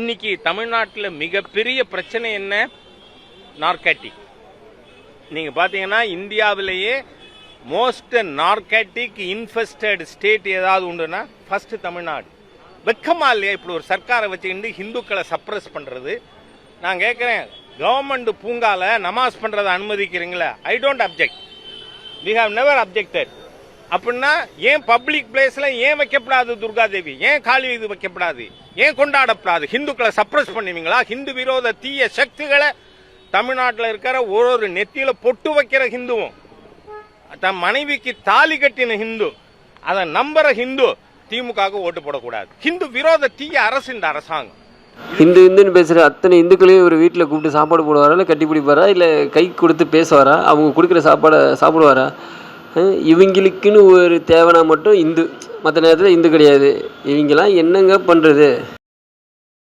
இன்னைக்கு தமிழ்நாட்டில் மிகப்பெரிய பிரச்சனை என்ன? நார்காட்டிக். நீங்கள் பார்த்தீங்கன்னா இந்தியாவிலேயே மோஸ்ட் நார்காட்டிக் இன்ஃபெஸ்டட் ஸ்டேட் ஏதாவது உண்டுன்னா ஃபர்ஸ்ட் தமிழ்நாடு. வெக்கமா இல்லையா? இப்படி ஒரு சர்க்காரை வச்சுக்கிட்டு ஹிந்துக்களை சப்ரஸ் பண்ணுறது நான் கேட்குறேன் கவர்மெண்ட் பூங்காவில் நமாஸ் பண்ணுறதை அனுமதிக்கிறீங்களா? I don't object we have never objected அப்படின்னா ஏன் பப்ளிக் பிளேஸ்ல ஏன் வைக்கப்படாது துர்கா தேவி? ஏன் காளி இது வைக்கப்படாது? ஏன் கொண்டாடப்படாது? ஹிந்துக்களை சப்ரஸ் பண்ணுவீங்களா? ஹிந்து விரோத தீய சக்திகளை தமிழ்நாட்டில் இருக்கிற ஒரு ஒரு நெத்தியில பொட்டு வைக்கிற ஹிந்துவும் தன் மனைவிக்கு தாலி கட்டின ஹிந்து அதை நம்புற ஹிந்து திமுகவுக்கு ஓட்டு போடக்கூடாது. ஹிந்து விரோத தீய அரசு இந்த அரசாங்கம். ஹிந்து இந்துன்னு பேசுகிற அத்தனை இந்துக்களையும் ஒரு வீட்டில் கூப்பிட்டு சாப்பாடு போடுவாரா? இல்லை கட்டி பிடிப்பாரா இல்லை கை கொடுத்து பேசுவாரா? அவங்க கொடுக்குற சாப்பாடை சாப்பிடுவாரா? இவங்களுக்குன்னு ஒரு தேவைனா மட்டும் இந்து. மற்ற நேரத்தில் இந்து கிடையாது. இவங்கெல்லாம் என்னங்க பண்ணுறது